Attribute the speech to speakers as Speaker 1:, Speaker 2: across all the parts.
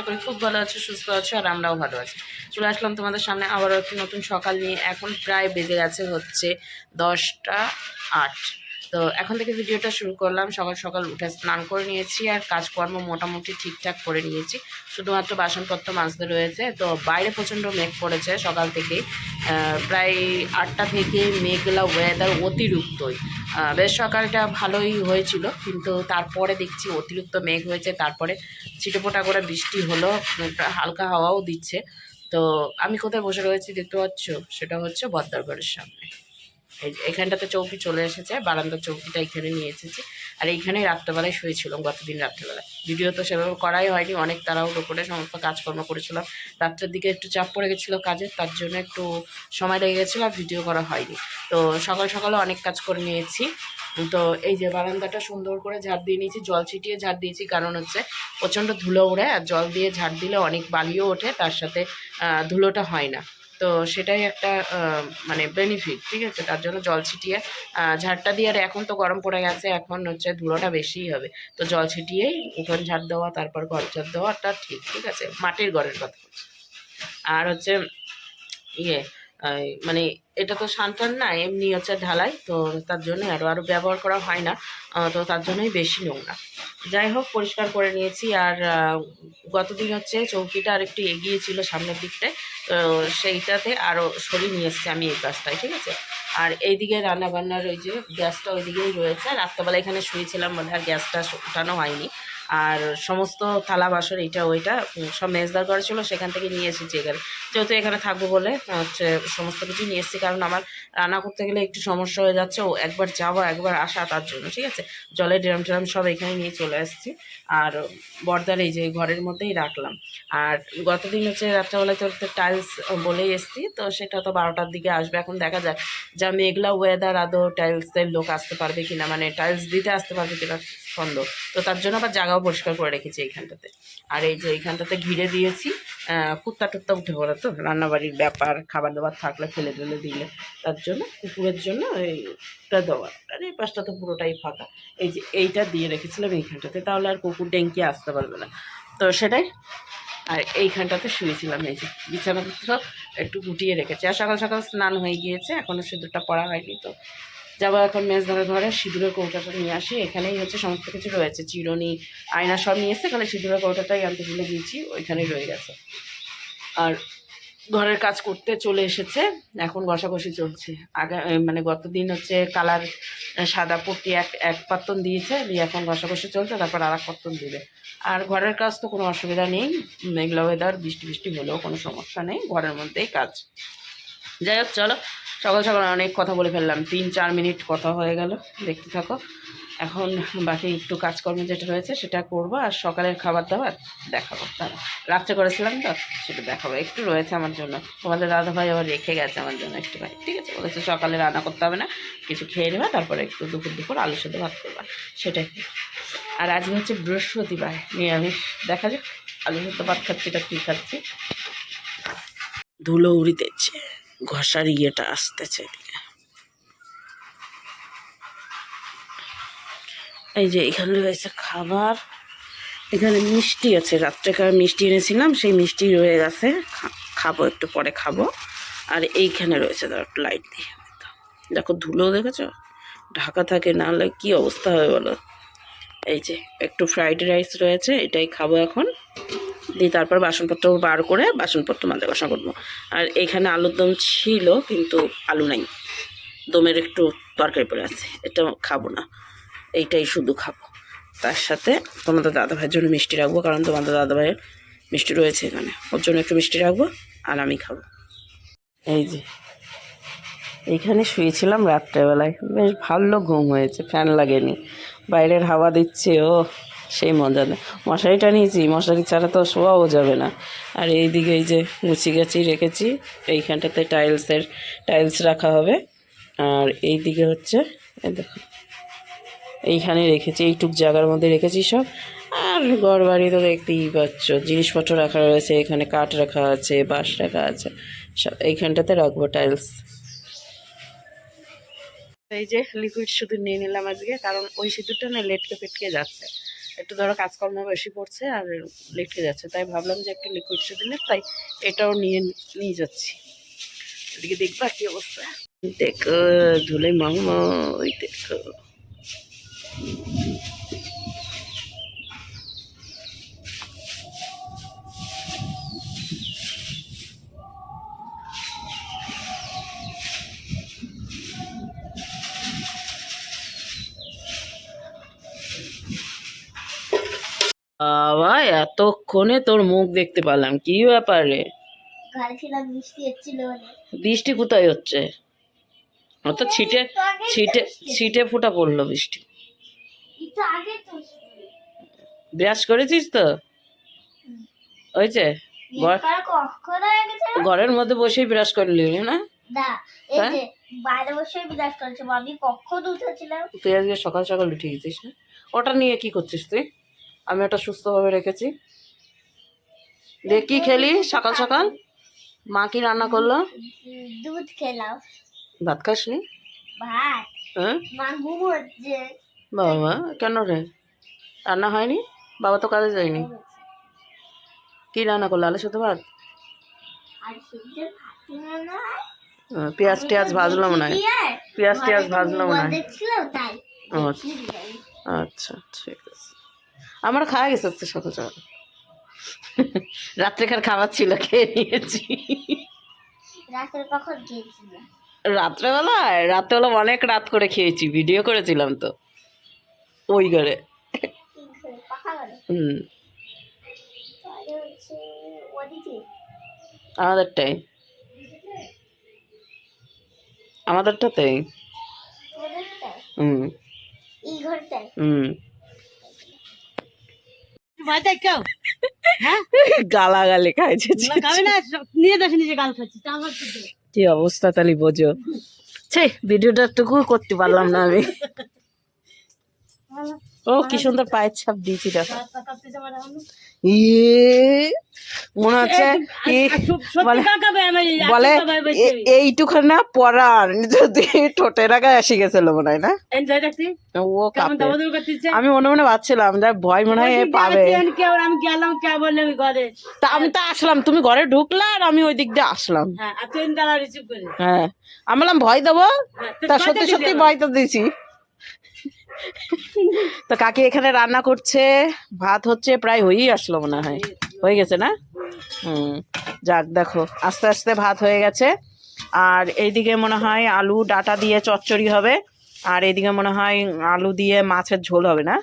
Speaker 1: আশা করি খুব ভালো আছো, সুস্থ আছো, আর আমরাও ভালো আছি। চলে আসলাম তোমাদের সামনে আবারও একটি নতুন সকাল নিয়ে। এখন প্রায় বেজে গেছে হচ্ছে দশটা আট। তো এখন থেকে ভিডিওটা শুরু করলাম। সকাল সকাল উঠে স্নান করে নিয়েছি আর কাজকর্ম মোটামুটি ঠিকঠাক করে নিয়েছি। শুধুমাত্র বাসনপত্র মাজতে রয়েছে। তো বাইরে প্রচণ্ড মেঘ পড়েছে সকাল থেকে প্রায় আটটা থেকে মেঘলা ওয়েদার অতিরিক্তই। বেশ সকালটা ভালোই হয়েছিল, কিন্তু তারপরে দেখছি অতিরিক্ত মেঘ হয়েছে, তারপরে ছিটোপোটা করে বৃষ্টি হলো হালকা হাওয়াও দিচ্ছে। তো আমি কোথায় বসে রয়েছি দেখতে পাচ্ছ? সেটা হচ্ছে বদ্দারগড়ের সামনে। এখানটাতে চৌকি চলে এসেছে, বারান্দার চৌকিটা এখানে নিয়ে এসেছি। আর এইখানেই রাত্রেবেলায় শুয়েছিলাম গতদিন রাত্রেবেলায়। ভিডিও তো সেভাবে করাই হয়নি, অনেক তাড়াহুড়ো করে সমস্ত কাজকর্ম করেছিলাম। রাত্রের দিকে একটু চাপ পড়ে গেছিল কাজে, তার জন্য একটু সময় লেগে গেছিল আর ভিডিও করা হয়নি। তো সকাল সকালে অনেক কাজ করে নিয়েছি। তো এই যে বারান্দাটা সুন্দর করে ঝাড় দিয়ে নিয়েছি, জল ছিটিয়ে ঝাড় দিয়েছি, কারণ হচ্ছে প্রচণ্ড ধুলো ওড়ে, আর জল দিয়ে ঝাড় দিলে অনেক বালিও ওঠে, তার সাথে ধুলোটা হয় না। তো সেটাই একটা মানে বেনিফিট ঠিক আছে? তার জন্য জল ছিটিয়ে ঝাড়টা দিয়ে, আর এখন তো গরম পড়ে গেছে, এখন হচ্ছে ধুলোটা বেশিই হবে। তো জল ছিটিয়েই উঠোন ঝাড় দেওয়া, তারপর ঘর ঝাড় দেওয়াটা ঠিক ঠিক আছে? মাটির ঘরের কথা। আর হচ্ছে ইয়ে মানে এটা তো সানটান না, এমনি হচ্ছে ঢালাই, তো তার জন্য আরও আরও ব্যবহার করা হয় না তো তার জন্যই বেশি নোংরা। যাই হোক, পরিষ্কার করে নিয়েছি, আর গতদিন হচ্ছে চৌকিটা আর একটু এগিয়ে ছিল সামনের দিকটায় তো সেইটাতে আরও সরিয়ে নিয়ে এসেছি আমি এই কাজটায়, ঠিক আছে? আর এইদিকে রান্নাবান্নার ওই যে গ্যাসটা ওইদিকেই রয়েছে। রাত্রেবেলা এখানে শুয়েছিলাম বলে আর গ্যাসটা উঠানো হয়নি। আর সমস্ত থালা বাসন এইটা ওইটা সব মেজদার করা ছিল, সেখান থেকে নিয়ে এসেছি এখানে। যেহেতু এখানে থাকব বলে হচ্ছে সমস্ত কিছু নিয়ে এসেছি, কারণ আমার রান্না করতে গেলে একটু সমস্যা হয়ে যাচ্ছে। ও একবার যাওয়া একবার আসা তার জন্য, ঠিক আছে? জলের ড্রাম ট্রাম সব এখানে নিয়ে চলে এসেছি আর বর্দার এই যে ঘরের মধ্যেই রাখলাম। আর গতদিন হচ্ছে রাত্রেবেলায় তো টাইলস বলেই এসেছি, তো সেটা তো বারোটার দিকে আসবে। এখন দেখা যাক যা মেঘলা ওয়েদার আদৌ টাইলসের লোক আসতে পারবে কিনা মানে টাইলস দিতে আসতে পারবে কিনা সন্দেহ তো তার জন্য আবার জায়গাও পরিষ্কার করে রেখেছি এইখানটাতে। আর এই যে এইখানটাতে ঘিরে দিয়েছি। কুত্তা টুত্তা উঠে পড়ে তো, রান্নাবাড়ির ব্যাপার খাবার দাবার থাকলে ফেলে ফেলে দিলে, তার জন্য কুকুরের জন্য এইটা দেওয়া। আর এই পাশটা তো পুরোটাই ফাঁকা। এই যে এইটা দিয়ে রেখেছিলাম এইখানটাতে, তাহলে আর কুকুর ডেঙ্কি আসতে পারবে না। তো সেটাই, আর এইখানটাতে শুয়েছিলাম, এই যে বিছানাপত্র একটু গুটিয়ে রেখেছি। আর সকাল সকাল স্নান হয়ে গিয়েছে এখনও সিঁদুরটা পড়া হয়নি তো। যাব এখন মেজ ধরে ঘরে, সিঁদুরের কৌটাটা নিয়ে আসি। এখানেই হচ্ছে সমস্ত কিছু রয়েছে। চিরুনি, আয়না সব নিয়ে এসছে খালি সিঁদুরের কৌটাটাই আনতে ভুলে গিয়েছি, ওইখানেই রয়ে গেছে। আর ঘরের কাজ করতে চলে এসেছে, এখন ঘষাঘষি চলছে। আগে মানে গত দিন হচ্ছে কালার সাদা পট্টি এক এক পাত্তন দিয়েছে, দিয়ে এখন ঘষাঘষি চলছে, তারপর আর এক পাত্তন দিবে। আর ঘরের কাজ তো কোনো অসুবিধা নেই, মেঘলা ওয়েদার বৃষ্টি বৃষ্টি হলেও কোনো সমস্যা নেই, ঘরের মধ্যেই কাজ। যাই হোক, চলো সকাল সকাল অনেক কথা বলে ফেললাম। তিন, চার মিনিট কথা হয়ে গেল, দেখতে থাকো। এখন বাকি একটু কাজকর্ম যেটা রয়েছে সেটা করব, আর সকালের খাবার দাবার দেখাবো। তারা রাত্রে করেছিলাম তো, সেটা দেখাবো। একটু রয়েছে আমার জন্য। তোমাদের দাদা ভাই আবার রেখে গেছে আমার জন্য একটু ভাই। ঠিক আছে, বলেছে সকালে রান্না করতে হবে না, কিছু খেয়ে নেবা, তারপরে একটু দুপুর দুপুর আলু সেদ্ধ ভাত করবা। সেটাই। আর আজকে হচ্ছে বৃহস্পতিবার, নিরামিষ। দেখা যাক, আলু সেদ্ধ ভাত খাচ্ছি, এটা কী খাচ্ছি? ধুলো উড়িতেছে। ঘষার ইয়েটা আসতেছে এদিকে। এই যে এখানে রয়েছে খাবার, এখানে মিষ্টি আছে। রাত্রেকার মিষ্টি এনেছিলাম, সেই মিষ্টি রয়ে গেছে। খাব, একটু পরে খাব। আর এইখানে রয়েছে, ধর, একটু লাইট দিয়ে দেখো, ধুলো দেখেছ? ঢাকা থাকে, না হলে কী অবস্থা হয় বলো? এই যে, একটু ফ্রাইড রাইস রয়েছে, এটাই খাব এখন। দিয়ে তারপর বাসনপত্র বার করে বাসনপত্র মাজা কষা করব। আর এইখানে আলুর দম ছিল, কিন্তু আলু নাই। দমের একটু তরকারি পড়ে আছে, এটা খাব না। এইটাই শুধু খাব। তার সাথে তোমাদের দাদাভাইয়ের জন্য মিষ্টি রাখব, কারণ তোমাদের দাদাভাইয়ের মিষ্টি রয়েছে এখানে। ওর জন্য একটু মিষ্টি রাখব, আর আমি খাব। এই যে, এইখানে শুয়েছিলাম রাত্রেবেলায়। বেশ ভালো ঘুম হয়েছে, ফ্যান লাগেনি। বাইরের হাওয়া দিচ্ছে ও সেই মজা মশারিটা নিয়েছি মশারি ছাড়া তো শোয়াও যাবে না। আর এইদিকে এই যে গুছি গাছি রেখেছি, এইখানটাতে টাইলসের, টাইলস রাখা হবে। আর এই দিকে হচ্ছে দেখো, এইখানে রেখেছি, এইটুক জায়গার মধ্যে রেখেছি সব। আর ঘর বাড়ি তো দেখতেই পাচ্ছ, জিনিসপত্র রাখা রয়েছে, এখানে কাঠ রাখা আছে, বাঁশ রাখা আছে, সব এইখানটাতে রাখব টাইলস। এই যে লিকুইড শুধু নিয়ে নিলাম আজকে, কারণ ওই সিঁদুরটা না লেটকে পেটকে যাচ্ছে। একটু ধরো কাজকর্ম বেশি পড়ছে আর লিখে যাচ্ছে, তাই ভাবলাম যে একটা লিকুইড দিলে তাই এটাও নিয়ে নিয়ে যাচ্ছি। এদিকে দেখবা কি অবস্থা। দেখো, ধুলে মামা, ওই দেখো। বাবা এতক্ষণে তোর মুখ দেখতে পেলাম কি ব্যাপারে?
Speaker 2: বলে।
Speaker 1: বৃষ্টি কোথায় হচ্ছে? ও তো ছিটে ছিটে ছিটে ফুটা পড়ল বৃষ্টি। ব্রাশ করেছিস তো? হয়েছে?
Speaker 2: হয়ে?
Speaker 1: ঘরের মধ্যে বসেই ব্রাশ করলি না? হ্যাঁ? তুই আজকে সকাল সকাল উঠে গেছিস না? ওটা নিয়ে কি করছিস তুই? আমি ওটা সুস্থভাবে রেখেছি। দেখ খেলি সকাল সকাল? মা কি রান্না করল?
Speaker 2: দুধ খেলাম।
Speaker 1: ভাত খাসনি?
Speaker 2: ভাত।
Speaker 1: হ্যাঁ? বাবা কেন রে? রান্না হয়নি? বাবা তো কাজে যায়নি। কি রান্না করল? আলু সাথে ভাত? পেঁয়াজ টিয়াজ ভাজলো মনে হয়। পেঁয়াজ টিয়াজ ভাজলো মনে হয়। ও, আচ্ছা ঠিক আছে। আমার খাওয়া গেছে আজকে সকাল সকাল। রাত্রেকার খাবার ছিল খেয়ে নিয়েছি। রাত্রেবেলায়? রাত্রেবেলা অনেক রাত করে খেয়েছি ভিডিও করেছিলাম তো। ওই ঘরে। হুম। আমাদেরটাই। আমাদেরটাতেই। হুম। হুম।
Speaker 3: কেউ?
Speaker 1: গালাগালি খাইছে
Speaker 3: খাবে না নিয়ে দেখে নিজে গাল খাচ্ছি কি
Speaker 1: অবস্থা তাহলে বোঝো? ছে ভিডিওটা টুকু করতে পারলাম না আমি। ও কি সুন্দর পায়ের ছাপ দিয়েছি দেখো।
Speaker 3: এখন।
Speaker 1: ইয়ে। মনে হচ্ছে বলে- এইটুখানি না পরান যদি ঠোঁটের আগে এসে গেছিল মনে হয় না? ও। আমি মনে মনে ভাবছিলাম যা ভয় মনে হয় পাবে।
Speaker 3: আমি গেলাম কে ঘরে।
Speaker 1: তা আমি তো আসলাম তুমি ঘরে ঢুকলে আর আমি ওই দিক দিয়ে আসলাম।
Speaker 3: হ্যাঁ
Speaker 1: হ্যাঁ। আমি বললাম ভয় দেবো?
Speaker 3: হ্যাঁ, তা
Speaker 1: সত্যি সত্যি ভয় তো দিয়েছি তো কাকি এখানে রান্না করছে। ভাত হচ্ছে প্রায় হয়েই আসলো মনে হয়। হয়ে গেছে না? যাক দেখো, আস্তে আস্তে ভাত হয়ে গেছে। আর এইদিকে মনে হয় আলু ডাটা দিয়ে চচ্চড়ি হবে, আর এইদিকে মনে হয় আলু দিয়ে মাছের ঝোল হবে না?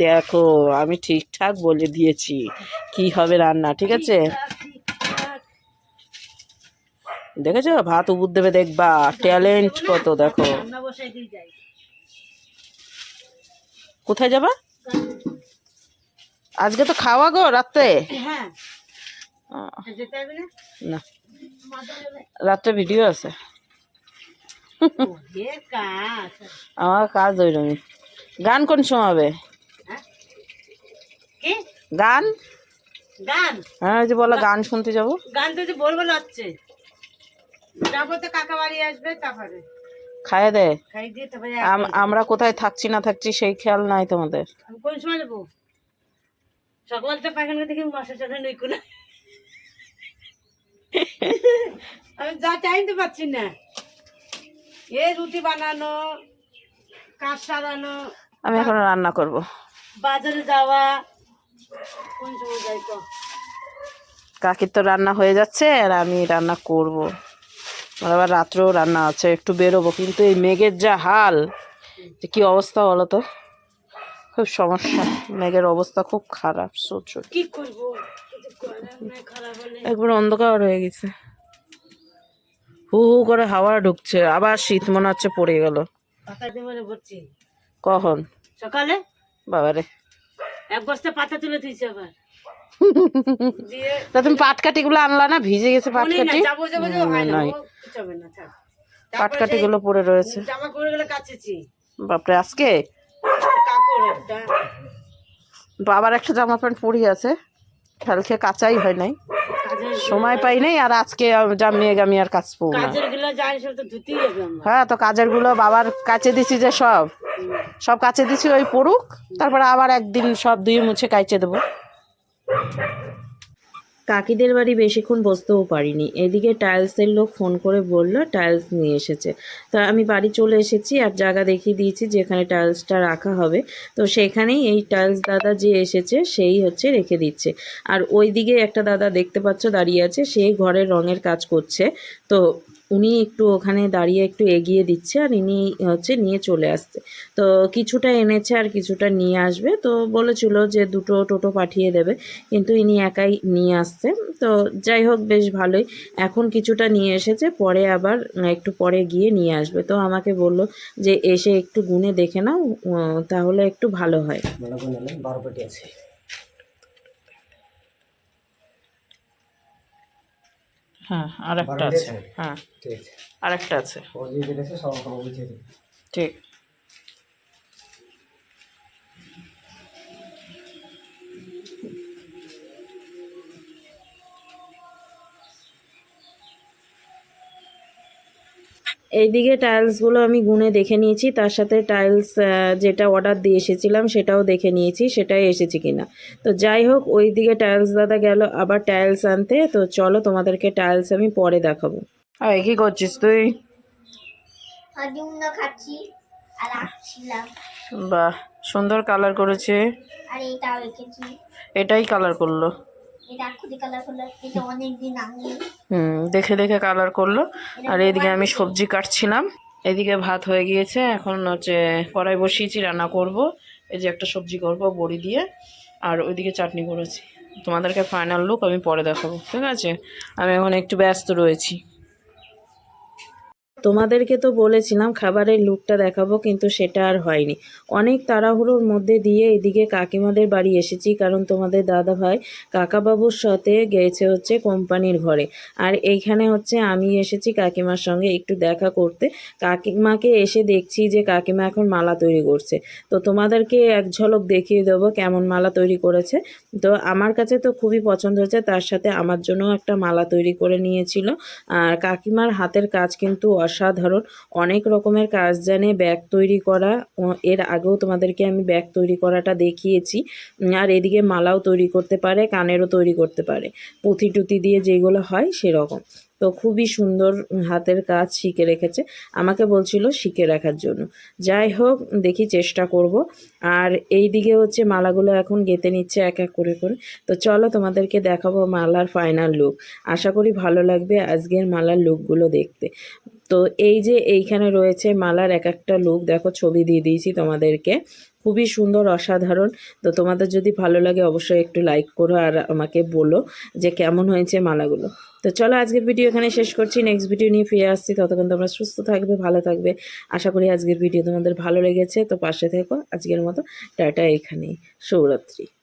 Speaker 1: দেখো, আমি ঠিকঠাক বলে দিয়েছি, কি হবে রান্না, ঠিক আছে? দেখেছ? ভাত উবুর দেবে দেখবা, ট্যালেন্ট কত, দেখো। কোথায় যাবা? আজকে তো খাওয়া গো, রাত্রে?
Speaker 3: হ্যাঁ। না?
Speaker 1: রাত্রে ভিডিও আছে। আমার কাজ ওইরকমই। গান কোন সময় হবে?
Speaker 3: হ্যাঁ?
Speaker 1: গান?
Speaker 3: গান?
Speaker 1: হ্যাঁ ওই যে বলো গান শুনতে যাব।
Speaker 3: গান তো যে বলব লাগছে যাব তো কাকা বাড়ি আসবে তারপরে।
Speaker 1: খাইয়ে দে। আমরা কোথায় থাকছি না থাকছি সেই খেয়াল নাই তোমাদের।
Speaker 3: কোন সময় যাব সকাল তো পায়খানা থেকে মশা চলে নই কোনো আমি যা টাইম তো পাচ্ছি না। এই রুটি বানানো কাজ সারানো
Speaker 1: আমি এখন রান্না করব।
Speaker 3: বাজারে যাওয়া কোন সময় যাই তো
Speaker 1: কাকির তো রান্না হয়ে যাচ্ছে আর আমি রান্না করব। আবার রাত্রেও রান্না আছে একটু বেরোবো কিন্তু এই মেঘের যা হাল যে কি অবস্থা বলো তো? খুব সমস্যা। মেঘের অবস্থা খুব খারাপ প্রচুর
Speaker 3: কি করব?
Speaker 1: একবার অন্ধকার হয়ে গেছে। হু হু করে হাওয়া ঢুকছে আবার শীত মনে হচ্ছে পড়ে গেল। কখন?
Speaker 3: সকালে?
Speaker 1: বাবারে।
Speaker 3: এক বস্তা পাতা তুলে দিয়েছি আবার।
Speaker 1: তা তুমি আনলা না? ভিজে গেছে নাই পড়ে রয়েছে। বাপরে আজকে? বাবার একটা জামা প্যান্ট পরি আছে। কালকে কাঁচাই হয় নাই। সময় পাই নাই আর আজকে জামিয়ে গামি আর কাজ পাবো না। হ্যাঁ তো কাজেরগুলো বাবার কাছে দিছি যে সব। সব কাছে দিছি ওই পড়ুক তারপরে আবার একদিন সব ধুয়ে মুছে কাইচে দেবো। কাকিদের বাড়ি বেশিক্ষণ বসতেও পারিনি। এদিকে টাইলসের লোক ফোন করে বলল, টাইলস নিয়ে এসেছে। তা আমি বাড়ি চলে এসেছি আর জায়গা দেখিয়ে দিয়েছি যেখানে টাইলসটা রাখা হবে। তো সেখানেই এই টাইলস দাদা যে এসেছে, সেই হচ্ছে রেখে দিচ্ছে। আর ওই দিকে একটা দাদা দেখতে পাচ্ছ দাঁড়িয়ে আছে সেই ঘরের রঙের কাজ করছে। তো উনি একটু ওখানে দাঁড়িয়ে একটু এগিয়ে দিচ্ছে আর ইনি হচ্ছে নিয়ে চলে আসছে। তো কিছুটা এনেছে আর কিছুটা নিয়ে আসবে। তো বলেছিল যে দুটো টোটো পাঠিয়ে দেবে, কিন্তু ইনি একাই নিয়ে আসছে। তো যাই হোক, বেশ ভালোই। এখন কিছুটা নিয়ে এসেছে, পরে আবার একটু পরে গিয়ে নিয়ে আসবে। তো আমাকে বলল যে এসে একটু গুনে দেখে নাও তাহলে একটু ভালো হয়।
Speaker 4: আছে।
Speaker 1: হ্যাঁ আর একটা আছে? হ্যাঁ।
Speaker 4: ঠিক আছে।
Speaker 1: আর একটা আছে ঠিক। এইদিকে টাইলসগুলো আমি গুনে দেখে নিয়েছি তার সাথে টাইলস যেটা অর্ডার দিয়ে এসেছিলাম সেটাও দেখে নিয়েছি সেটাই এসেছে কিনা। তো যাই হোক ওই দিকে টাইলস দাদা গেল আবার টাইলস আনতে তো চলো তোমাদেরকে টাইলস আমি পরে দেখাবো। এই কি করছিস তুই?
Speaker 2: খাচ্ছি আর
Speaker 1: বাহ সুন্দর কালার করেছে।
Speaker 2: আর
Speaker 1: এটাই কালার করল। হুম দেখে দেখে কালার করল। আর এদিকে আমি সবজি কাটছিলাম। এদিকে ভাত হয়ে গিয়েছে এখন হচ্ছে কড়াই বসিয়েছি রান্না করব। এই যে একটা সবজি করব বড়ি দিয়ে। আর ওইদিকে চাটনি করেছি। তোমাদেরকে ফাইনাল লুক আমি পরে দেখাবো ঠিক আছে? আমি এখন একটু ব্যস্ত রয়েছি। তোমাদেরকে তো বলেছিলাম খাবারের লুকটা দেখাবো, কিন্তু সেটা আর হয়নি। অনেক তাড়াহুড়োর মধ্যে দিয়ে এদিকে কাকিমাদের বাড়ি এসেছি, কারণ তোমাদের দাদা ভাই কাকাবাবুর সাথে গেছে হচ্ছে কোম্পানির ঘরে। আর এইখানে হচ্ছে আমি এসেছি কাকিমার সঙ্গে একটু দেখা করতে। কাকিমাকে এসে দেখছি যে কাকিমা এখন মালা তৈরি করছে। তো তোমাদেরকে এক ঝলক দেখিয়ে দেবো কেমন মালা তৈরি করেছে। তো আমার কাছে তো খুবই পছন্দ হয়েছে, তার সাথে আমার জন্যও একটা মালা তৈরি করে নিয়েছিল। আর কাকিমার হাতের কাজ কিন্তু অসাধারণ। অনেক রকমের কাজ জানে ব্যাগ তৈরি করা। এর আগেও তোমাদেরকে আমি ব্যাগ তৈরি করাটা দেখিয়েছি। আর এদিকে মালাও তৈরি করতে পারে, কানেরও তৈরি করতে পারে। পুঁথি টুতি দিয়ে যেগুলো হয় সেরকম। তো খুবই সুন্দর হাতের কাজ শিখে রেখেছে। আমাকে বলছিল শিখে রাখার জন্য। যাই হোক, দেখি চেষ্টা করব। আর এই দিকে হচ্ছে মালাগুলো এখন গেঁথে নিচ্ছে এক এক করে করে। তো চলো তোমাদেরকে দেখাবো মালার ফাইনাল লুক আশা করি ভালো লাগবে আজকের মালার লুকগুলো দেখতে। তো এই যে এইখানে রয়েছে মালার এক একটা লুক দেখো ছবি দিয়ে দিয়েছি তোমাদেরকে। খুবই সুন্দর, অসাধারণ। তো তোমাদের যদি ভালো লাগে অবশ্যই একটু লাইক করো আর আমাকে বলো যে কেমন হয়েছে মালাগুলো। তো চলো আজকের ভিডিও এখানে শেষ করছি। নেক্সট ভিডিও নিয়ে ফিরে আসছি। ততক্ষণ তোমরা সুস্থ থাকবে, ভালো থাকবে। আশা করি আজকের ভিডিও তোমাদের ভালো লেগেছে। তো পাশে থেকো। আজকের মতো টাটা এখানেই। শুভরাত্রি।